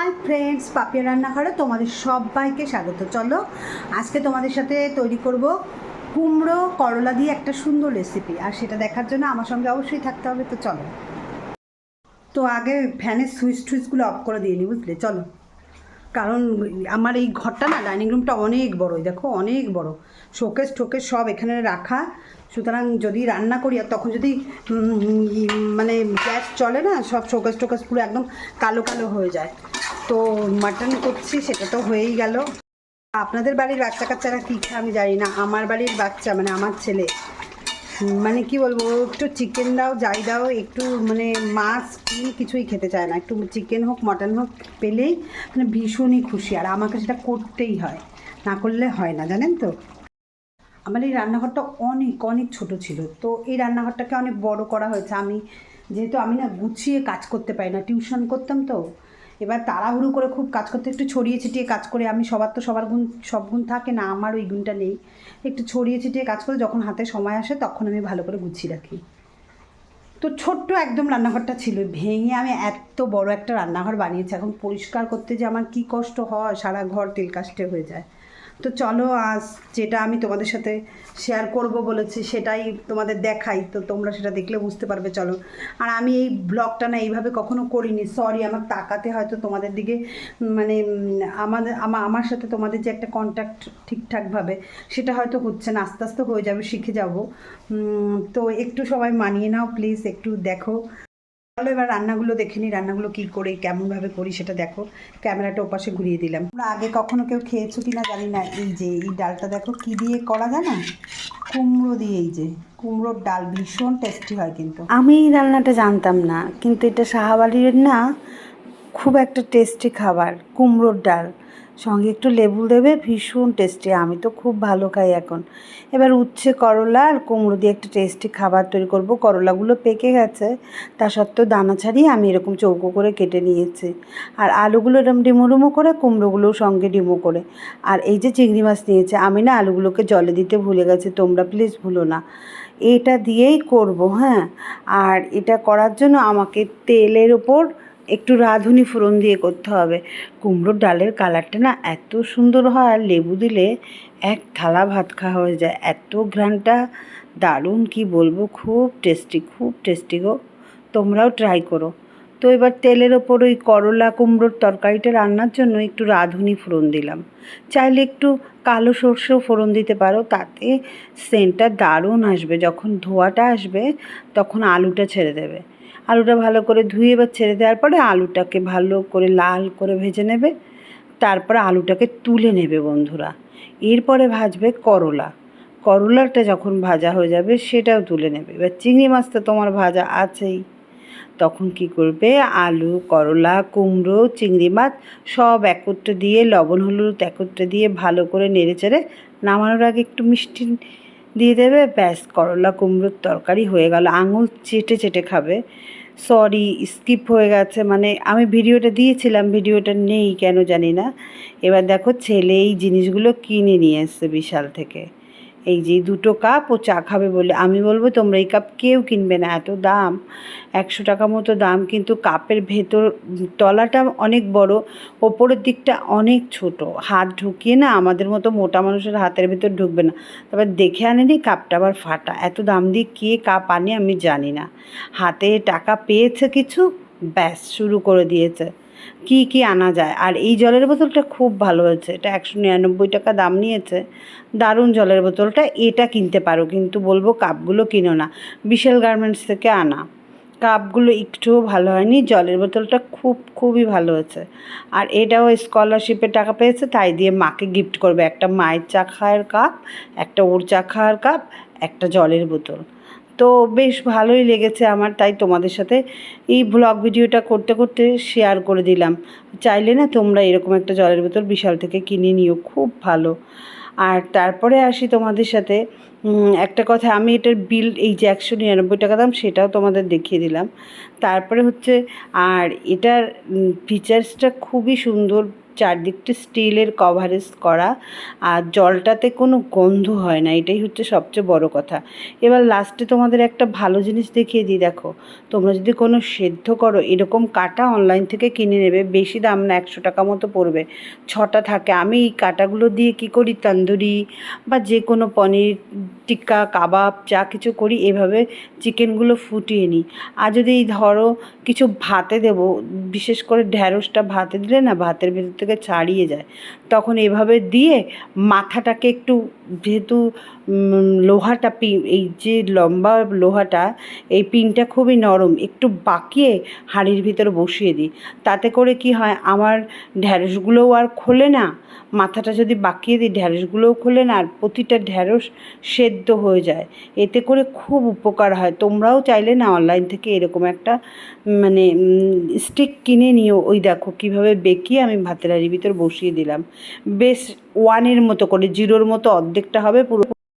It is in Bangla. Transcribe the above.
হাই ফ্রেন্ডস, পাপিয়া রান্নাঘরে তোমাদের সবাইকে স্বাগত। চলো, আজকে তোমাদের সাথে তৈরি করব কুমড়ো করলা দিয়ে একটা সুন্দর রেসিপি আর সেটা দেখার জন্য আমার সঙ্গে অবশ্যই থাকতে হবে, তো চলো। তো আগে ফ্যানের সুইচ টুইচগুলো অফ করে দিয়ে নি, বুঝলে? চলো। কারণ আমার এই ঘরটা না ডাইনিং রুমটা অনেক বড় দেখো অনেক বড়। শোকেস টোকেস সব এখানে রাখা। সুতরাং যদি রান্না করি আর তখন যদি মানে গ্যাস চলে না, সব শোকেস টোকেস পুরো একদম কালো কালো হয়ে যায়। তো মাটন করছি, সেটা তো হয়েই গেল। আপনাদের বাড়ির বাচ্চা কাচ্চারা কী খায় আমি জানি না। আমার বাড়ির বাচ্চা মানে আমার ছেলে মানে কি বলব, একটু চিকেন দাও, যাই দাও, একটু মানে মাছ কিছুই খেতে চায় না। একটু চিকেন হোক মটন হোক, পেলেই মানে ভীষণই খুশি। আর আমাকে সেটা করতেই হয়, না করলে হয় না, জানেন তো? আমার এই রান্নাঘরটা অনেক অনেক ছোট ছিল। তো এই রান্নাঘরটাকে অনেক বড় করা হয়েছে। আমি, যেহেতু আমি না গুছিয়ে কাজ করতে পারি না, টিউশন করতাম তো এবার তাড়াহুড়ো করে খুব কাজ করতে, একটু ছড়িয়ে ছিটিয়ে কাজ করে, আমি সবার তো সবার গুণ, সব গুণ থাকে না, আমার ওই গুণটা নেই। একটু ছড়িয়ে ছিটিয়ে কাজ করে যখন হাতে সময় আসে তখন আমি ভালো করে গুছিয়ে রাখি। তো ছোট্ট একদম রান্নাঘরটা ছিল, ভেঙে আমি এত বড় একটা রান্নাঘর বানিয়েছি, এখন পরিষ্কার করতে যে আমার কি কষ্ট হয়, সারা ঘর তেল কাস্টে হয়ে যায়। তো চলো আজ যেটা আমি তোমাদের সাথে শেয়ার করব বলেছি, সেটাই তোমাদের দেখাই। তো তোমরা সেটা দেখলে বুঝতে পারবে, চলো। আর আমি এই ব্লগটা না এইভাবে কখনো করিনি সরি আমার তাকাতে হয়তো তোমাদের দিকে মানে আমাদের আমার সাথে তোমাদের যে একটা কন্ট্যাক্ট ঠিকঠাকভাবে সেটা হয়তো হচ্ছে না, আস্তে আস্তে হয়ে যাবে, শিখে যাব। তো একটু সবাই মানিয়ে নাও প্লিজ একটু দেখো। চলো এবার রান্নাগুলো দেখে নিই, রান্নাগুলো কী করে, কেমনভাবে করি সেটা দেখো। ক্যামেরাটা ওপাশে ঘুরিয়ে দিলাম। আমরা আগে কখনো কেউ খেয়েছো কি না জানি না, এই যে, এই ডালটা দেখো কি দিয়ে করা যায় না? কুমড়ো দিয়ে, এই যে, কুমড়োর ডাল ভীষণ টেস্টি হয় কিন্তু। আমি এই রান্নাটা জানতাম না, কিন্তু এটা শাহাবালির না খুব একটা টেস্টি খাবার, কুমড়োর ডাল। সঙ্গে একটু লেবু দেবে, ভীষণ টেস্টি আমি তো খুব ভালো খাই এখন। এবার উচ্ছে, করলা আর কুমড়ো দিয়ে একটা টেস্টি খাবার তৈরি করব। করলাগুলো পেকে গেছে, তা সত্ত্বেও দানা ছাড়িয়ে আমি এরকম চৌকো করে কেটে নিয়েছি। আর আলুগুলো এরকম ডিমো ডুমো করে, কুমড়োগুলোও সঙ্গে ডিমো করে। আর এই যে চিংড়ি মাছ নিয়েছে, আমি না আলুগুলোকে জলে দিতে ভুলে গেছি, তোমরা প্লিজ ভুলো না। এটা দিয়েই করব হ্যাঁ। আর এটা করার জন্য আমাকে তেলের ওপর একটু রাঁধুনি ফোড়ন দিয়ে করতে হবে। কুমড়োর ডালের কালারটা না এত সুন্দর হয়, আর লেবু দিলে এক থালা ভাত খাওয়া হয়ে যায়। এত ঘ্রানটা দারুণ কি বলব, খুব টেস্টি খুব টেস্টি গো। তোমরাও ট্রাই করো। তো এবার তেলের ওপর ওই করলা কুমড়োর তরকারিটা রান্নার জন্য একটু রাঁধুনি ফোড়ন দিলাম। চাইলে একটু কালো সর্ষেও ফোড়ন দিতে পারো, তাতে সেন্টটা দারুণ আসবে। যখন ধোয়াটা আসবে, তখন আলুটা ছেড়ে দেবে। আলুটা ভালো করে ধুয়ে এবার ছেড়ে দেওয়ার পরে আলুটাকে ভালো করে লাল করে ভেজে নেবে। তারপরে আলুটাকে তুলে নেবে বন্ধুরা। এরপরে ভাজবে করলা। করলাটা যখন ভাজা হয়ে যাবে, সেটাও তুলে নেবে। এবার চিংড়ি মাছ তো তোমার ভাজা আছেই। তখন কি করবে? আলু, করলা, কুমড়ো, চিংড়ি মাছ সব একত্রে দিয়ে, লবণ, হলুদ একত্রে দিয়ে ভালো করে নেড়ে চেড়ে নামানোর আগে একটু মিষ্টি দিয়ে দেবে। ব্যাস, করলা, কুমড়োর তরকারি হয়ে গেল। আঙুল চেটে চেটে খাবে। সরি, স্কিপ হয়ে গেছে। মানে আমি ভিডিওটা দিয়েছিলাম, ভিডিওটা নেই কেন জানি না। এবার দেখো ছেলে এই জিনিসগুলো কিনে নিয়ে এসছে বিশাল থেকে। এই যে দুটো কাপ ও চা খাবে বলে আমি বলব, তোমরা এই কাপ কেউ কিনবে না, এত দাম। একশো টাকা মতো দাম, কিন্তু কাপের ভেতর তলাটা অনেক বড়, ওপরের দিকটা অনেক ছোট। হাত ঢুকিয়ে না আমাদের মতো মোটা মানুষের হাতের ভেতর ঢুকবে না। তারপর দেখে আনেনি কাপটা আবার ফাটা। এত দাম দিয়ে কে কাপ আনে আমি জানি না। হাতে টাকা পেয়েছে কিছু, ব্যাস শুরু করে দিয়েছে। কি কি আনা যায়? আর এই জলের বোতলটা খুব ভালো হয়েছে। এটা একশো নিরানব্বই টাকা দাম নিয়েছে। দারুণ জলের বোতলটা। এটা কিনতে পারো, কিন্তু বলব কাপগুলো কিনো না। বিশাল গার্মেন্টস থেকে আনা। কাপগুলো একটুও ভালো হয়নি, জলের বোতলটা খুব, খুবই ভালো হয়েছে। আর এটাও স্কলারশিপের টাকা পেয়েছে, তাই দিয়ে মাকে গিফট করবে। একটা মায়ের চা খাওয়ার কাপ, একটা ওর চা খাওয়ার কাপ, একটা জলের বোতল। তো বেশ ভালোই লেগেছে আমার, তাই তোমাদের সাথে এই ব্লগ ভিডিওটা করতে করতে শেয়ার করে দিলাম। চাইলে না তোমরা এরকম একটা জলের বোতল বিশাল থেকে কিনে নিও, খুব ভালো। আর তারপরে আসি তোমাদের সাথে একটা কথা, আমি এটার বিল এই যে একশো নিরানব্বই টাকা দাম, সেটাও তোমাদের দেখিয়ে দিলাম। তারপরে হচ্ছে, আর এটার ফিচার্সটা খুবই সুন্দর, চারদিকটা স্টিলের কভারেজ করা, আর জলটাতে কোনো গন্ধ হয় না, এটাই হচ্ছে সবচেয়ে বড় কথা। এবার লাস্টে তোমাদের একটা ভালো জিনিস দেখিয়ে দিই, দেখো। তোমরা যদি কোনো সেদ্ধ করো, এরকম কাটা অনলাইন থেকে কিনে নেবে, বেশি দাম না, একশো টাকা মতো পড়বে। ছটা থাকে, আমি এই কাটাগুলো দিয়ে কি করি, তন্দুরি বা যে কোনো পনির টিক্কা, কাবাব যা কিছু করি, এভাবে চিকেনগুলো ফুটিয়ে নিই। আর যদি এই ধরো কিছু ভাতে দেবো, বিশেষ করে ঢ্যাঁড়সটা ভাতে দিলে না ভাতের ভেতর থেকে ছাড়িয়ে যায়, তখন এভাবে দিয়ে মাথাটাকে একটু যেহেতু লোহাটা পি, এই যে লম্বা লোহাটা, এই পিনটা খুবই নরম, একটু বাঁকিয়ে হাঁড়ির ভিতর বসিয়ে দিই। তাতে করে কি হয়, আমার ঢ্যাঁড়সগুলোও আর খোলে না, মাথাটা যদি বাঁকিয়ে দিই, ঢ্যাঁড়সগুলোও খোলে না, আর প্রতিটা ঢ্যাঁড়স সেদ্ধ হয়ে যায়। এতে করে খুব উপকার হয়। তোমরাও চাইলে না অনলাইন থেকে এরকম একটা মানে স্টিক কিনে নিও। ওই দেখো কীভাবে বেঁকিয়ে আমি ভাতের হাঁড়ির ভিতর বসিয়ে দিলাম। বেশ ওয়ানের মতো করে জিরোর মতো অর্ধেকটা হবে পুরো।